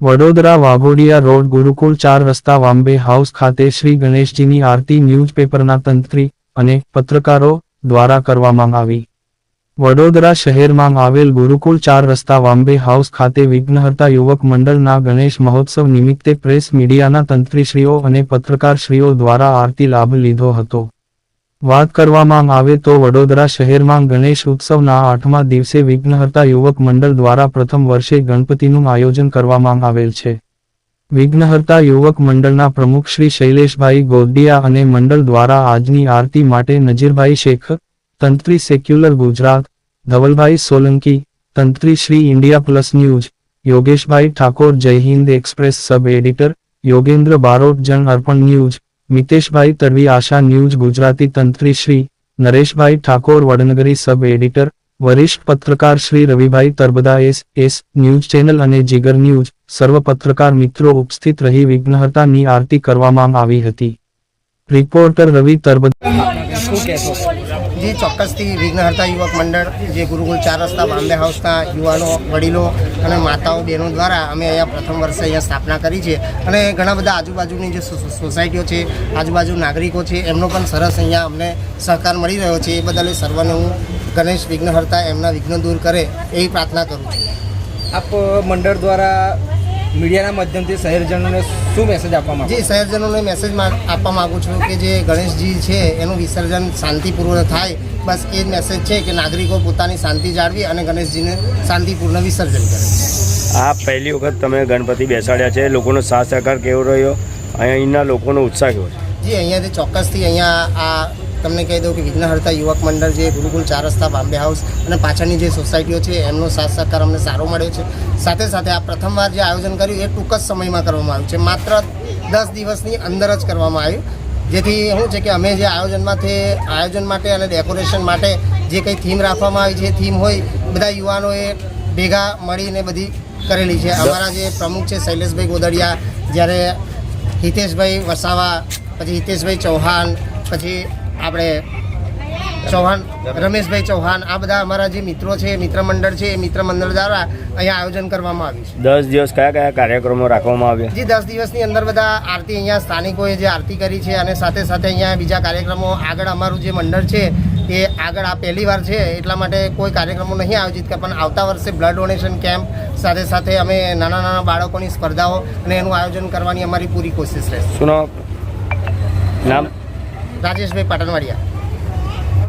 Vadodara Waghodia road ગુરુકુળ ચાર રસ્તા વાંબે house ખાતે શ્રી ગણેશજીની આરતી ન્યૂઝપેપરના તંત્રી અને પત્રકારો દ્વારા કરવામાં આવી. વડોદરા શહેરમાં આવેલ ગુરુકુળ ચાર રસ્તા વાંબે હાઉસ ખાતે વિઘ્નહર્તા યુવક મંડળના ગણેશ મહોત્સવ નિમિત્તે પ્રેસ મીડિયાના તંત્રીશ્રીઓ અને પત્રકારશ્રીઓ દ્વારા આરતી લાભ લીધો હતો. વાત કરવામાં આવે તો વડોદરા શહેરમાં ગણેશ ઉત્સવના આઠમા દિવસે વિઘ્નહર્તા યુવક મંડળ દ્વારા પ્રથમ વર્ષે ગણપતિનું આયોજન કરવામાં આવેલ છે. વિઘ્નહર્તા યુવક મંડળના પ્રમુખ શ્રી શૈલેષભાઈ ગોડિયા અને મંડળ દ્વારા આજની આરતી માટે નજીરભાઈ શેખ, તંત્રી secular Gujarat, Dhavalbhai Solanki, તંત્રી Shri India plus news, Yogeshbhai Thakor Jai Hind express sub editor, Yogendra Barot Jan Arpan news Miteshbhai Tadvi, Asha news, Gujarati તંત્રી Shri Nareshbhai Thakor, Vadnagari sub editor, વરિષ્ઠ પત્રકાર Shri Ravibhai Tarbada, S S news channel અને Jigar news. સર્વ પત્રકાર મિત્રો ઉપસ્થિત રહી વિઘ્નહર્તાની આરતી કરવામાં આવી હતી. રિપોર્ટર રવિ તરબત શું કહેશો? જે ચોક્કસથી વિઘ્નહર્તા યુવક મંડળ જે ગુરુકુલ ચાર રસ્તા બોમ્બે હાઉસના યુવાનો વડીલો અને માતાઓ બહેનો દ્વારા અમે અહીંયા પ્રથમ વર્ષે અહીંયા સ્થાપના કરી છે. અને ઘણા બધા આજુબાજુની જે સોસાયટીઓ છે આજુબાજુ નાગરિકો છે એમનો પણ સરસ અહીંયા અમને સહકાર મળી રહ્યો છે. એ બદલ સર્વને હું ગણેશ વિઘ્નહર્તા એમના વિઘ્ન દૂર કરે એવી પ્રાર્થના કરું છું. આપ મંડળ દ્વારા મીડિયાના માધ્યમથી શહેરજનોને શું મેસેજ આપવા માંગો શહેરજનોને મેસેજ આપવા માગું છું કે જે ગણેશજી છે, એનું વિસર્જન શાંતિપૂર્વક થાય. બસ એ જ મેસેજ છે કે નાગરિકો પોતાની શાંતિ જાળવી અને ગણેશજીને શાંતિપૂર્ણ વિસર્જન કરે. આ પહેલી વખત તમે ગણપતિ બેસાડ્યા છે. લોકોનો સાથ સહકાર કેવો રહ્યો? અહીંના લોકોનો ઉત્સાહ કેવો છે? જી, અહીંયાથી ચોક્કસથી અહીંયા આ તમને કહી દઉં કે વિઘ્નહર્તા યુવક મંડળ જે ગુરુકુલ ચાર રસ્તા બાંબે હાઉસ અને પાછળની જે સોસાયટીઓ છે, એમનો સાથ સહકાર અમને સારો મળ્યો છે. સાથે સાથે આ પ્રથમવાર જે આયોજન કર્યું, એ ટૂંક જ સમયમાં કરવામાં આવ્યું છે. માત્ર દસ દિવસની અંદર જ કરવામાં આવ્યું. જેથી શું છે કે અમે જે આયોજનમાંથી, આયોજન માટે અને ડેકોરેશન માટે જે કંઈ થીમ રાખવામાં આવી છે થીમ હોય, બધા યુવાનોએ ભેગા મળીને બધી કરેલી છે. અમારા જે પ્રમુખ છે શૈલેષભાઈ ગોદડિયા જ્યારે હિતેશભાઈ વસાવા પછી હિતેશભાઈ ચૌહાણ પછી આપણે ચૌહાણ રમેશભાઈ ચૌહાણ આ બધા અમારા જે મિત્રો છે મિત્ર મંડળ છે એ મિત્ર મંડળ દ્વારા અહીંયા આયોજન કરવામાં આવ્યું છે. દસ દિવસ કયા કયા કાર્યક્રમો રાખવામાં આવ્યા? જે દસ દિવસની અંદર બધા આરતી અહીંયા સ્થાનિકોએ જે આરતી કરી છે અને સાથે સાથે અહીંયા બીજા કાર્યક્રમો આગળ અમારું જે મંડળ છે એ આગળ આ પહેલી વાર છે એટલા માટે કોઈ કાર્યક્રમો નહીં આયોજિત કર્યા પણ આવતા વર્ષે બ્લડ ડોનેશન કેમ્પ સાથે સાથે અમે નાના નાના બાળકોની સ્પર્ધાઓ અને એનું આયોજન કરવાની અમારી પૂરી કોશિશ રહેશે. નામ? રાજેશભાઈ પાટણવાડિયા.